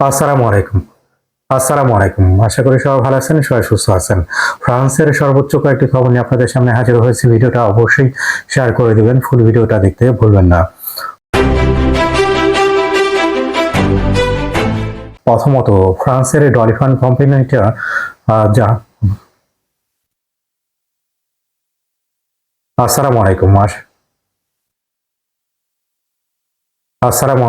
আসসালামু আলাইকুম। আসসালামু আলাইকুম। আশা করি সবাই ভালো আছেন, সবাই সুস্থ আছেন। ফ্রান্সের সর্বোচ্চ কয়েকটি খবর নিয়ে আপনাদের সামনে হাজির হয়েছে। ভিডিওটা অবশ্যই শেয়ার করে দিবেন, ফুল ভিডিওটা দেখতে ভুলবেন না। প্রথমত, ফ্রান্সের ডলিফান কোম্পানিটা যা আসসালামু আলাইকুম আসসালামু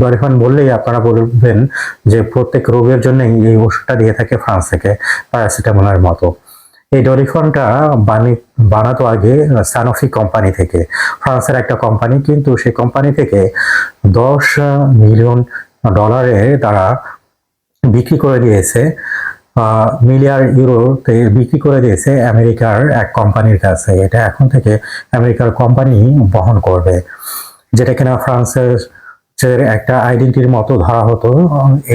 ডলিফান বললেই আপনারা বলবেন যে প্রত্যেক রোগের জন্য এই ওষুধটা দিয়ে থাকে ফ্রান্স থেকে প্যারাসিটামলের মতো। এই ডরিফনটা বানি, বানাতো আগে সানোফি কোম্পানি থেকে। ফ্রান্সের একটা কোম্পানি, কিন্তু সেই কোম্পানি থেকে দশ মিলিয়ন ডলারে তারা বিক্রি করে দিয়েছে। মিলিয়ার ইউরোতে বিক্রি করে দিয়েছে আমেরিকার এক কোম্পানির কাছে। এটা এখন থেকে আমেরিকার কোম্পানি বহন করবে। যেটা কিনা ফ্রান্সের একটা আইডেন্টির মতো ধরা হতো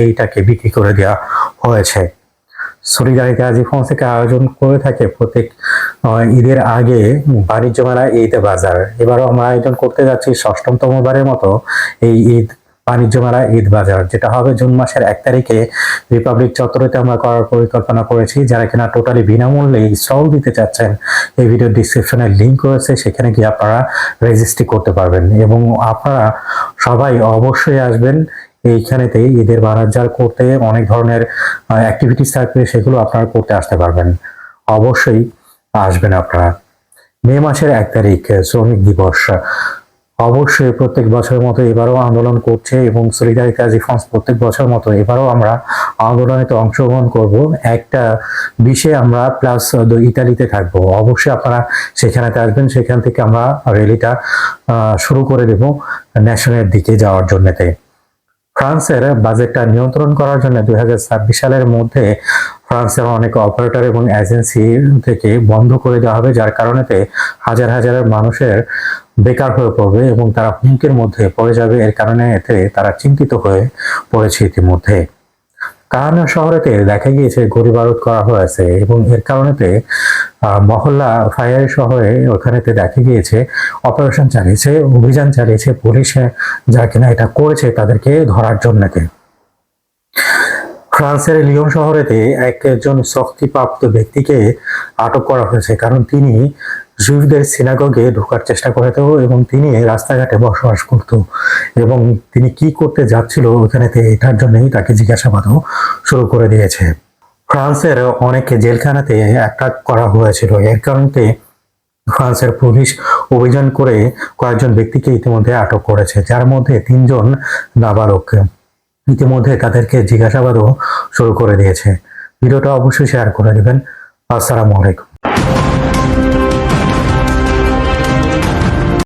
এইটাকে বিক্রি করে দেওয়া হয়েছে। সলিডারিটি আজি ফোনসেকে আয়োজন করে থাকে প্রত্যেক ঈদের আগে বাণিজ্য মেলা ঈদ বাজার। এবারও আমরা আয়োজন করতে যাচ্ছি ষষ্ঠমতম বারের মতো এই ঈদ বাণিজ্য মেলা ঈদ বাজার, যেটা হবে জুন মাসের এক তারিখে রিপাবলিক চত্বরেতে আমরা করার পরিকল্পনা করেছি, যারা কিনা টোটালি বিনামূল্যে স্টল দিতে চাচ্ছেন, এই ভিডিও ডিসক্রিপশনে লিঙ্ক রয়েছে, সেখানে গিয়ে আপনারা রেজিস্ট্রি করতে পারবেন। এবং আপনারা সবাই অবশ্যই আসবেন এইখানেতে ঈদের বাজার করতে, অনেক ধরনের অ্যাক্টিভিটিস থাকবে সেগুলো আপনারা করতে আসতে পারবেন। অবশ্যই আসবেন আপনারা। মে মাসের এক তারিখ, শ্রমিক দিবস। অবশ্যই প্রত্যেক বছরের মতো এবারও আন্দোলন করছে এবং সলিডারিটি আজি ফ্রান্স প্রত্যেক বছর মতো এবারও আমরা আন্দোলনেতে অংশগ্রহণ করব। একটা বিশে আমরা প্লাস ইতালিতে থাকব। অবশ্যই আপনারা সেখানে আসবেন, সেখান থেকে আমরা র্যালিটা শুরু করে দেব ন্যাশনের দিকে যাওয়ার জন্যতে। ফ্রান্সের বাজেটটা নিয়ন্ত্রণ করার জন্য দুই হাজার ছাব্বিশ সালের মধ্যে ফ্রান্সের অনেক অপারেটর এবং এজেন্সি থেকে বন্ধ করে দেওয়া হবে, যার কারণেতে হাজার হাজার মানুষের বেকার হয়ে পড়বে এবং তারা হুমকির মধ্যে পড়ে যাবে। এর কারণে এতে তারা চিন্তিত হয়ে পড়েছে ইতিমধ্যে। কাহানা শহরেতে দেখা গিয়েছে গড়ি বারুদ করা হয়েছে এবং এর কারণেতে মহল্লা ফায়ার শহরে ওখানেতে দেখা গিয়েছে, অপারেশন চালিয়েছে, অভিযান চালিয়েছে পুলিশ যা কিনা এটা করেছে তাদেরকে ধরার জন্যতে। ফ্রান্সের লিওন শহরেতে একজন শক্তিপ্রাপ্ত ব্যক্তিকে আটক করা হয়েছে। কারণ তিনি জুইফদের সিনাগগে ঢোকার চেষ্টা করতো এবং তিনি রাস্তাঘাটে বসবাস করত এবং তিনি কি করতে যাচ্ছিল ওখানেতে এটার জন্যই তাকে জিজ্ঞাসাবাদও শুরু করে দিয়েছে। ফ্রান্সের অনেক জেলখানাতে অ্যাটাক করা হয়েছিল। এর কারণে ফ্রান্সের পুলিশ অভিযান করে কয়েকজন ব্যক্তিকে ইতিমধ্যে আটক করেছে, যার মধ্যে তিনজন নাবালক। ইতিমধ্যে তাদেরকে জিজ্ঞাসাবাদও শুরু করে দিয়েছে। ভিডিওটা অবশ্যই শেয়ার করে দেবেন। আসসালামু আলাইকুম।